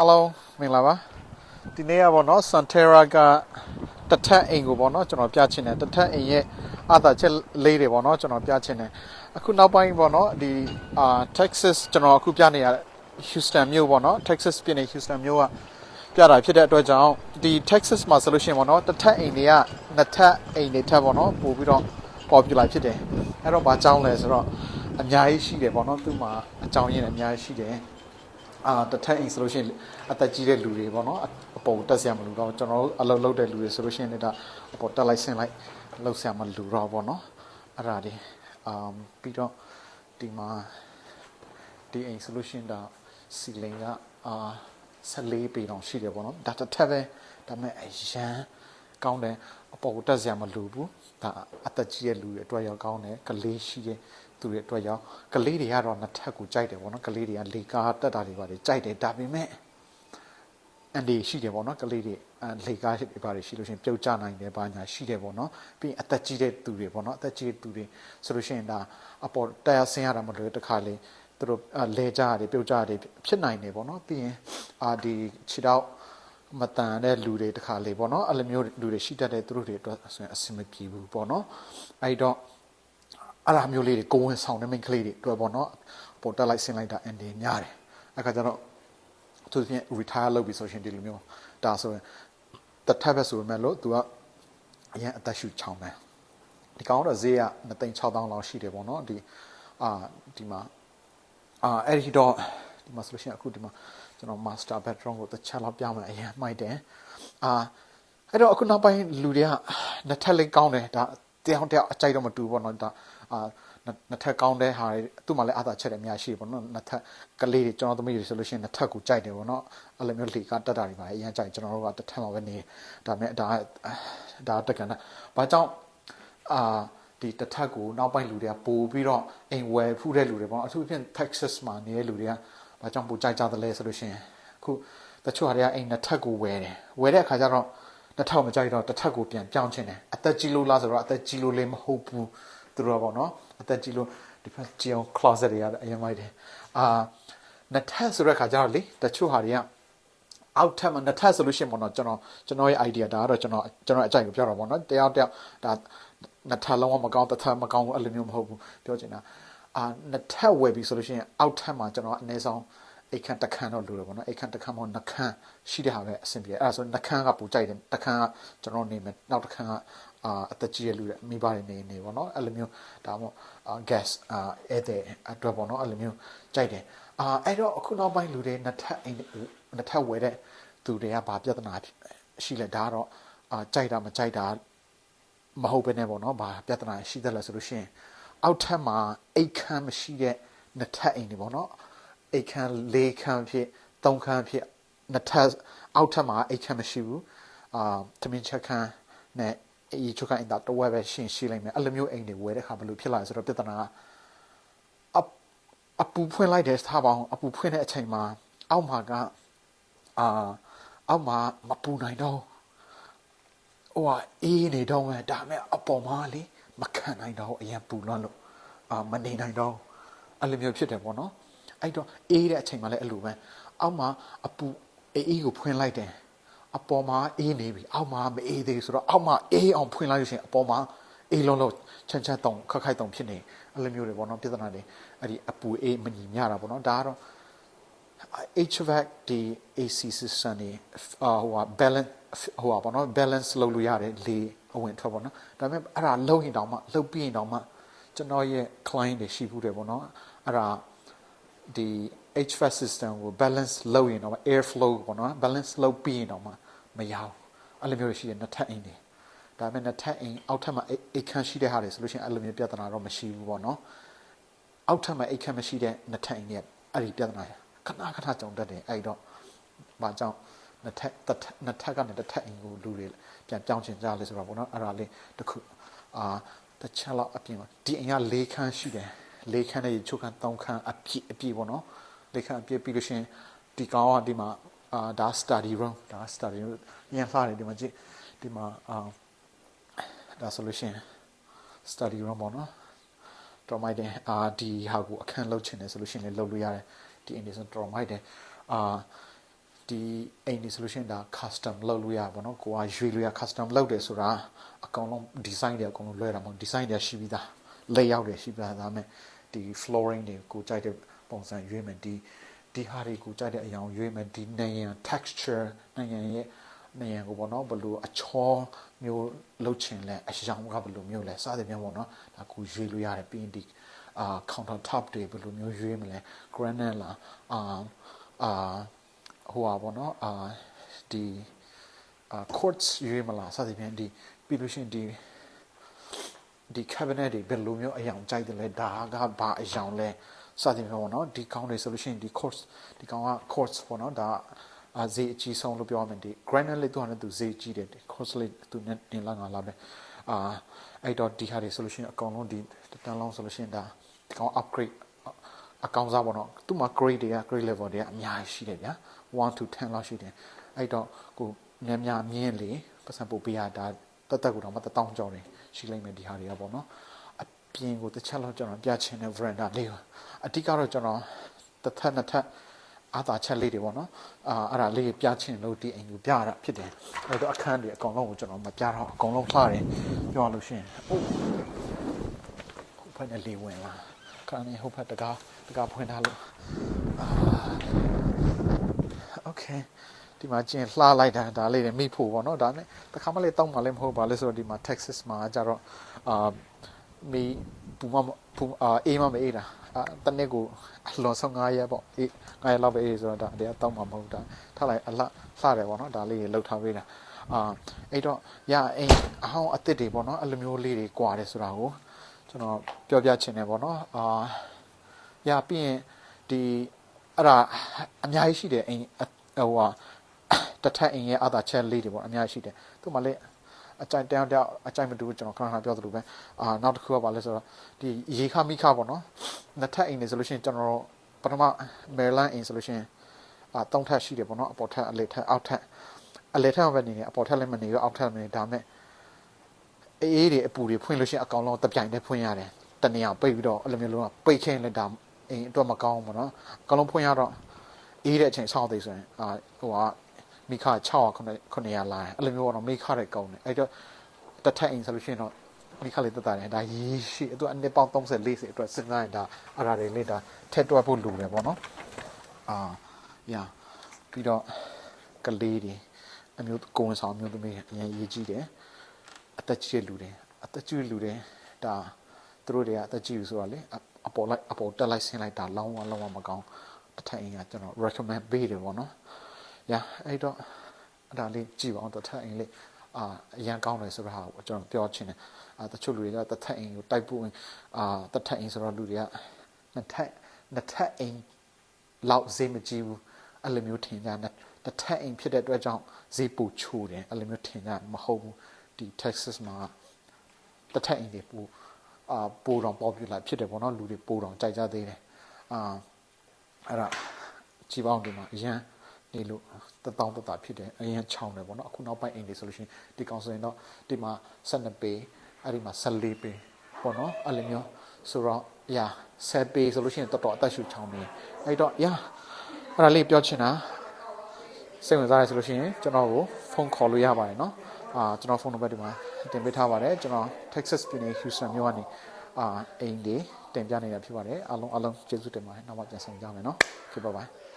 အားလုံးမင်္ဂလာပါဒီနေ့ကပေါ့နော် Santera ကတစ်ထပ်အိမ်ကိုပေါ့နော်ကျွန်တော်ပြချင်တယ်တစ်ထပ်အိမ်ရဲ့အသာချက်လေးတွေပေါ့နော်ကျွန်တော်ပြချင်တယ်အခုနောက်ပိုင်းပေါ့နော်ဒီအာ Texas ကျွန်တော်အခုပြနေရတဲ့ Houston မြို့ပေါ့နော် Texas ပြည်နယ် Houston မြို့ကပြတာဖြစ်တဲ့အတွက်ကြောင့်ဒီ Texas မှာဆိုလို့ရှိရင်ပေါ့နော်တစ်ထပ်အိမ်တွေကနှစ်ထပ်အိမ်တွေထပ်ပေါ့နော်ပို့ပြီးတော့ popular ဖြစ်တယ်အဲ့တော့ဘာကြောင်းလဲဆိုတော့အများကြီးရှိတယ်ပေါ့နော်သူ့မှာအကြောင်းရင်းအများကြီးရှိတယ် အာတစ်ထက်အိမ်ဆိုလို့ရှိရင်အသက်ကြီးတဲ့လူတွေပေါ့နော်အအပေါ်တက်ဆရာမလူတော့ကျွန်တော်တို့အလုပ်လုပ်တဲ့လူတွေဆိုလို့ရှိရင်လည်းဒါအပေါ်တက်လိုက်ဆင်းလိုက်လုပ်ဆရာမလူတော့ပေါ့နော်အဲ့ဒါတွေအမ်ပြီးတော့ဒီမှာဒီအိမ်ဆိုလို့ရှိရင်ဒါစီလင်ကအာ14ပေတောင်ရှိတယ်ပေါ့နော်ဒါတစ်ထက်ပဲဒါပေမဲ့အရန်ကောင်းတယ်အပေါ်တက်ဆရာမလူဘူးဒါအသက်ကြီးတဲ့လူတွေအတွက်ရောကောင်းတယ်ကလေးရှိတဲ့ သူတွေအတွက်ရောကလေးတွေကတော့နှစ်ထပ်ကိုကြိုက်တယ်ပေါ့နော်ကလေးတွေကလေကားတက်တာတွေပါတယ်ကြိုက်တယ်ဒါပေမဲ့အန်ဒီရှိတယ်ပေါ့နော်ကလေးတွေအဲလေကားတွေပါတယ်ရှိလို့ရှိရင်ပြုတ်ကျနိုင်တယ်ဘာညာရှိတယ်ပေါ့နော်ပြီးရင်အသက်ကြီးတဲ့သူတွေပေါ့နော်အသက်ကြီးတဲ့သူတွေဆိုလို့ရှိရင်ဒါအပေါ်တရားဆင်းရတာမလို့တခါလေသူတို့အဲလဲကြရတယ်ပြုတ်ကြရတယ်ဖြစ်နိုင်တယ်ပေါ့နော်ပြီးရင်အာဒီခြေတော့မတန်တဲ့လူတွေတခါလေပေါ့နော်အဲ့လိုမျိုးလူတွေရှိတတ်တဲ့သူတို့တွေအတွက်ဆိုရင်အဆင်မပြေဘူးပေါ့နော်အဲ့တော့ အဲ့ဒါမျိုးလေးတွေကိုဝင်ဆောင်တဲ့မိန်းကလေးတွေတွေ့ပေါ့နော်ပေါ်တက်လိုက်ဆင်းလိုက်တာအန်ဒီများတယ်အခါကျတော့သူပြင် retire လုပ်ပြီဆိုရှင်ဒီလိုမျိုးဒါဆိုရင်တစ်ထပ်ပဲဆိုပေမဲ့လို့ तू ကအရင်အသက်ရှူချောင်းတယ်ဒီကောင်တော့ဈေးက2,6000လောက်ရှိတယ်ပေါ့နော်ဒီအာဒီမှာအာအဲ့ဒီတော့ဒီမှာဆိုလို့ရှိရင်အခုဒီမှာကျွန်တော် master bedroom ကိုတစ်ချက်လောက်ပြမယ်အရင်မှိုက်တယ်အာအဲ့တော့အခုနောက်ပိုင်းလူတွေကနှစ်ထပ်လေးကောင်းတယ်ဒါတရားတရားအကြိုက်တော့မတူဘူးပေါ့နော်ဒါ အာနှစ်ထပ်ကောင်းတဲ့ဟာတွေသူ့မှာလည်းအသာချက်တွေအများရှိတယ်ပေါ့နော်နှစ်ထပ်ကလေးတွေကျွန်တော်သမီးတွေဆိုလို့ရှိရင်နှစ်ထပ်ကိုကြိုက်တယ်ပေါ့နော်အဲ့လိုမျိုးလေကတက်တာတွေပါအရင်ကြိုက်ကျွန်တော်တို့ကတစ်ထပ်မှာပဲနေဒါပေမဲ့ဒါဒါတက္ကနာဘာကြောင့်အာဒီတစ်ထပ်ကိုနောက်ပိုင်းလူတွေကပို့ပြီးတော့အိမ်ဝယ်ဖူးတဲ့လူတွေပေါ့အထူးဖြင့် Texas မှာနေတဲ့လူတွေကဘာကြောင့်ပို့ကြိုက်ကြသလဲဆိုလို့ရှိရင်အခုတချို့ဟာတွေကအိမ်နှစ်ထပ်ကိုဝယ်တယ်ဝယ်တဲ့အခါကျတော့တစ်ထပ်မကြိုက်တော့တစ်ထပ်ကိုပြန်ပြောင်းချင်တယ်အသက်ကြီးလို့လားဆိုတော့အသက်ကြီးလို့လည်းမဟုတ်ဘူး သူတို့ကပေါ့နော်အသက်ကြီးလို့ဒီဖက်ကြီးအောင် closet တွေရတယ်အရင်မိုက်တယ်အာနှစ်ထပ်ဆိုတဲ့အခါကျတော့လေတချို့ဟာတွေကအောက်ထပ်မှာနှစ်ထပ်ဆိုလို့ရှိရင်ပေါ့နော်ကျွန်တော်ကျွန်တော်ရဲ့ idea ဒါကတော့ကျွန်တော်ကျွန်တော်အကြိုက်ကိုပြောတာပေါ့နော်တယောက်တယောက်ဒါနှစ်ထပ်လုံးဝမကောင်းတစ်ထပ်မကောင်းဘူးအဲ့လိုမျိုးမဟုတ်ဘူးပြောချင်တာအာနှစ်ထပ်ဝယ်ပြီဆိုလို့ရှိရင်အောက်ထပ်မှာကျွန်တော်အနည်းဆုံးအိတ်ခမ်းတစ်ခမ်းတော့လိုတယ်ပေါ့နော်အိတ်ခမ်းတစ်ခမ်းမဟုတ်နှစ်ခမ်းရှိတဲ့ဟာပဲအဆင်ပြေအဲ့ဒါဆိုနှစ်ခမ်းကပူကြိုက်တယ်တစ်ခမ်းကကျွန်တော်နေမယ်နောက်တစ်ခမ်းက အာအသက်ကြီးတဲ့လူတွေမိဘတွေနေနေပေါ့နော်အဲ့လိုမျိုးဒါမှမဟုတ် gas အာအဲ့တဲ့အတွက်ပေါ့နော်အဲ့လိုမျိုးကြိုက်တယ်အာအဲ့တော့အခုနောက်ပိုင်းလူတွေနှစ်ထပ်အိမ်နှစ်ထပ်ဝယ်တဲ့သူတွေကဘာပြဿနာရှိလဲဒါကတော့အာကြိုက်တာမကြိုက်တာမဟုတ်ဘဲနဲ့ပေါ့နော်ဘာပြဿနာရှိတယ်လဲဆိုလို့ရှိရင်အောက်ထပ်မှာအိတ်ခမ်းမရှိတဲ့နှစ်ထပ်အိမ်တွေပေါ့နော်အိတ်ခမ်း၄ခမ်းဖြစ်၃ခမ်းဖြစ်နှစ်ထပ်အောက်ထပ်မှာအိတ်ခမ်းမရှိဘူးအာသမင်းချက်ခမ်းနဲ့ အေးချုပ်ကိုင်းတာတော့ပဲရှင်းရှိလိုက်မယ်အဲ့လိုမျိုးအိမ်တွေဝယ်တဲ့ခါဘယ်လိုဖြစ်လာလဲဆိုတော့ပြဿနာကအအပူဖွင့်လိုက်တဲ့ထားပါအောင်အပူဖွင့်တဲ့အချိန်မှာအောက်မှာကအာအောက်မှာမပူနိုင်တော့ဟိုကအေးနေတော့မယ်ဒါမဲ့အပေါ်မှာလေမခံနိုင်တော့အရင်ပူလွန်းလို့အာမနေနိုင်တော့အဲ့လိုမျိုးဖြစ်တယ်ပေါ့နော်အဲ့တော့အေးတဲ့အချိန်မှာလည်းအဲ့လိုပဲအောက်မှာအပူအေးကိုဖွင့်လိုက်တယ် အပေါ်မှာအေးနေပြီအောက်မှာမအေးသေးဘူးဆိုတော့အောက်မှာအေးအောင်ဖွင့်လိုက်လို့ရှိရင်အပေါ်မှာအေးလုံးလုံးချမ်းချမ်းတုံခက်ခိုက်တုံဖြစ်နေအဲ့လိုမျိုးတွေပေါ့နော်ပြဿနာတွေအဲ့ဒီအပူအေးမညီမျှတာပေါ့နော်ဒါကတော့ HVAC ဒီ AC system တွေအာဟိုဟာ balance ဟိုဟာပေါ့နော် balance လုပ်လို့ရတယ်လေအဝင်ထွက်ပေါ့နော်ဒါပေမဲ့အဲ့ဒါလုံးရင်တောင်မှလှုပ်ပြီးရင်တောင်မှကျွန်တော်ရဲ့ client တွေရှိဘူးတယ်ပေါ့နော်အဲ့ဒါဒီ HVAC system ကို balance လုပ်ရင်တော့ air flow ပေါ့နော် balance လုပ်ပြီးရင်တော့ မှမရဘူးအဲ့လိုမျိုးရှိတယ်နှစ်ထပ်အိမ်တွေဒါပေမဲ့နှစ်ထပ်အိမ်အောက်ထပ်မှာအိတ်ခမ်းရှိတဲ့ဟာတွေဆိုလို့ရှိရင်အဲ့လိုမျိုးပြဿနာတော့မရှိဘူးပေါ့နော်အောက်ထပ်မှာအိတ်ခမ်းမရှိတဲ့နှစ်ထပ်အိမ်တွေအဲ့ဒီပြဿနာခဏခဏကြုံတတ်တယ်အဲ့တော့ဘာကြောင့်နှစ်ထပ်နှစ်ထပ်ကနေတစ်ထပ်အိမ်ကိုလူတွေပြန်ပြောင်းချင်ကြလဲဆိုတော့ပေါ့နော်အဲ့ဒါလေးတခုအာတစ်ချက်လောက်အပြင်မှာဒီအိမ်က၄ခန်းရှိတယ်၄ခန်းနဲ့ချုပ်ခန်း၃ခန်းအပြည့်အပြည့်ပေါ့နော်၄ခန်းအပြည့်ပြီးလို့ရှိရင်ဒီကောင်ကဒီမှာ အာဒါ study room ဒါ study room ညံဖားတယ်ဒီမှာကြည့်ဒီမှာအာဒါ solution study room ပေါ့နော်တော်မိုက်တယ်အာဒီဟာကိုအခန်းလောက်ချင်တယ်ဆိုလို့ရှိရင်လည်းလုပ်လို့ရတယ်ဒီ indication တော်မိုက်တယ်အာဒီအိမ်ဒီ solution ဒါ custom လုပ်လို့ရပါတော့ကိုကရွေလို့ရ custom လုပ်တယ်ဆိုတာအကောင်လုံး design တွေအကောင်လုံးလွှဲတာမဟုတ် design တွေရှိပြီးသား layout တွေရှိပြီးသားဒါပေမဲ့ဒီ flooring တွေကိုကြိုက်တဲ့ပုံစံရွေးမယ်ဒီ ဒီဟာတွေကိုကြိုက်တဲ့အရာကိုရွေးမယ်ဒီနေရန် texture နိုင်ငံရဲ့နေရန်ကိုပေါ့နော်ဘယ်လိုအချောမျိုးလုပ်ချင်လဲအရောင်ကဘယ်လိုမျိုးလဲစသဖြင့်ပေါ့နော်ဒါကိုရွေးလို့ရတယ်ပြီးရင်ဒီအာ counter top တွေဘယ်လိုမျိုးရွေးမလဲ granite လားအာအာဟိုပါပေါ့နော်အာဒီအာ quartz ရွေးမလားစသဖြင့်ဒီပြီးလို့ရှိရင်ဒီဒီ cabinet တွေဘယ်လိုမျိုးအယောင်ကြိုက်တယ်လဲဒါကဘာအယောင်လဲ စသဖြင့်ပေါ့နော်ဒီကောင်းတွေဆိုလို့ရှိရင်ဒီ quartz ဒီကောင်က quartz ပေါ့နော်ဒါအာဈေးအကြီးဆုံးလို့ပြောရမယ်ဒီ granite လေးသူကလည်းသူဈေးကြီးတယ်ဒီ quartz လေးသူနဲ့နေလာငါလာပဲအာအဲ့တော့ဒီဟာတွေဆိုလို့ရှိရင်အကောင်လုံးဒီတန်လုံးဆိုလို့ရှိရင်ဒါဒီကောင် upgrade အကောင်စားပေါ့နော်သူ့မှာ grade တွေက grade level တွေကအများကြီးရှိတယ်ဗျာ1 to 10လောက်ရှိတယ်အဲ့တော့ကိုများများမြင်းလေပတ်စံပို့ပေးရတာတက်တက်ကိုတော့မတတောင်းကြောင်းနေရှိလိမ့်မယ်ဒီဟာတွေကပေါ့နော်အ ပြင်ကိုတစ်ချက်လောက်ကျွန်တော်ပြချင်တဲ့ veranda လေးပါအဓိကတော့ကျွန်တော်တစ်ထပ်နှစ်ထပ်အာသာချက်လေးတွေပေါ့နော်အာအဲ့ဒါလေးပြချင်လို့ဒီအိမ်ကိုပြရတာဖြစ်တယ်အဲ့တော့အခန်းတွေအကောင်လုံးကိုကျွန်တော်မပြတော့အကောင်လုံးထားတယ်ပြောရလို့ရှိရင်အိုးဟိုဖက်နဲ့လေးဝင်လာခါနေဟိုဖက်တကားတကားဖွင့်ထားလို့အာโอเคဒီမှာကျင်လှလိုက်တာဒါလေးတွေမိဖို့ပေါ့နော်ဒါနဲ့တခါမှလည်းတောင်းမှလည်းမဟုတ်ပါလဲဆိုတော့ဒီမှာ Texas မှာကြတော့အာ မီပူမပူအာအေးမမအေးတာအာတနေ့ကိုအလွန်ဆုံး9ရက်ပေါ့အေး9ရက်လောက်ပဲအေးဆိုတော့ဒါတရားတောင်းမှမဟုတ်တာထားလိုက်အလှလှတယ်ပေါ့နော်ဒါလေးတွေလှုပ်ထားပေးတာအာအဲ့တော့ရအိမ်အဟောင်းအစ်စ်တွေပေါ့နော်အဲ့လိုမျိုးလေးတွေကွာတယ်ဆိုတာကိုကျွန်တော်ပြောပြချင်တယ်ပေါ့နော်အာရပြီးရင်ဒီအဲ့ဒါအများကြီးရှိတယ်အိမ်ဟိုဟာတစ်ထပ်အိမ်ရဲ့အသာချက်လေးတွေပေါ့အများကြီးရှိတယ်သူမှလည်း အကြိုက်တောင်းတောင်းအကြိုက်မတူဘူးကျွန်တော်ခဏခဏပြောသလိုပဲအာနောက်တစ်ခုကပါလဲဆိုတော့ဒီရေခမိခပေါ့နော်နှစ်ထပ်အိမ်နေဆိုလို့ရှိရင်ကျွန်တော်ပထမမယ်လန်အိမ်ဆိုလို့ရှိရင်အာသုံးထပ်ရှိတယ်ပေါ့နော်အပေါ်ထပ်အလယ်ထပ်အောက်ထပ်အလယ်ထပ်ပဲနေနေအပေါ်ထပ်လည်းမနေရအောက်ထပ်မနေဒါမဲ့အေးတွေအပူတွေဖွင့်လို့ရှိရင်အကောင်လုံးတပြိုင်တည်းဖွင့်ရတယ်တနေရာပိတ်ပြီးတော့အဲ့လိုမျိုးလုံးပိတ်ခင်းလိုက်တာအိမ်အတွက်မကောင်းဘူးပေါ့နော်အကောင်လုံးဖွင့်ရတော့အေးတဲ့အချိန်ဆောက်သေးဆိုရင်အာဟိုက မိခ600 900လာအဲ့လိုမျိုးပေါ့နော်မိခတွေကောင်းတယ်အဲ့တော့တစ်ထပ်အိမ်ဆိုလို့ရှိရင်တော့မိခလေးတက်တာတယ်ဒါရေးရှိအဲ့တော့အနည်းပေါင်း30 40အတွက်စဉ်းစားရင်ဒါအဲ့ဒါတွေလေးဒါထက်တွက်ဖို့လိုတယ်ပေါ့နော်အာညာပြီးတော့ကလေးတွေအမျိုးကိုဝင်ဆောင်မျိုးသမီးအရင်ရေးကြည့်တယ်အသက်ကြီးတဲ့လူတွေအသက်ကြီးလူတွေဒါသူတို့တွေကအသက်ကြီးဆိုတော့လေအပေါ်လိုက်အပေါ်တက်လိုက်ဆင်းလိုက်တာလောင်းဝလောင်းဝမကောင်းတစ်ထပ်အိမ်ကကျွန်တော် recommend ပေးတယ်ပေါ့နော်။ ညာအဲ့တော့အဲ့ဒါလေးကြည့်ပါအောင်တစ်ထပ်အိမ်လေးအာအရန်ကောင်းတယ်ဆိုတာကိုကျွန်တော်ပြောချင်တယ်။အာတချို့လူတွေကတစ်ထပ်အိမ်ကိုတိုက်ဖို့အာတစ်ထပ်အိမ်ဆိုတော့လူတွေကနှစ်ထပ်နှစ်ထပ်အိမ်လောက်ဈေးမကြီးဘူးအဲ့လိုမျိုးထင်ကြတယ်။တစ်ထပ်အိမ်ဖြစ်တဲ့အတွက်ကြောင့်ဈေးပိုချိုးတယ်အဲ့လိုမျိုးထင်ကြမဟုတ်ဘူး။ဒီ Texas မှာတစ်ထပ်အိမ်တွေပိုအာပိုတော့ popular ဖြစ်တယ်ပေါ့နော်လူတွေပိုတော့ကြိုက်ကြသေးတယ်။အာအဲ့ဒါကြည်ပေါင်းဒီမှာအရန် နေလို့တတောင်းတတာဖြစ်တယ်အရင်ချောင်းတယ်ပေါ့နော်အခုနောက်ပိုင်းအိမ်တွေဆိုလို့ရှိရင်ဒီကောင်ဆိုရင်တော့ဒီမှာ12ပေအဲ့ဒီမှာ14ပေပေါ့နော်အဲ့လိုမျိုးဆိုတော့ရာ10ပေဆိုလို့ရှိရင်တော်တော်အသက်ရှူချောင်းနေအဲ့တော့ရာအဲ့ဒါလေးပြောချင်တာစိတ်ဝင်စားရဆိုလို့ရှိရင်ကျွန်တော်ကိုဖုန်းခေါ်လို့ရပါတယ်နော်အာကျွန်တော်ဖုန်းနံပါတ်ဒီမှာတင်ပေးထားပါတယ်ကျွန်တော် Texas ပြည်နယ် Houston မြို့ကနေအာအိမ်တွေတင်ပြနေတာဖြစ်ပါတယ်အားလုံးအားလုံးကျေးဇူးတင်ပါတယ်နောက်မှပြန်ဆောင်ကြမယ်နော် Okay bye bye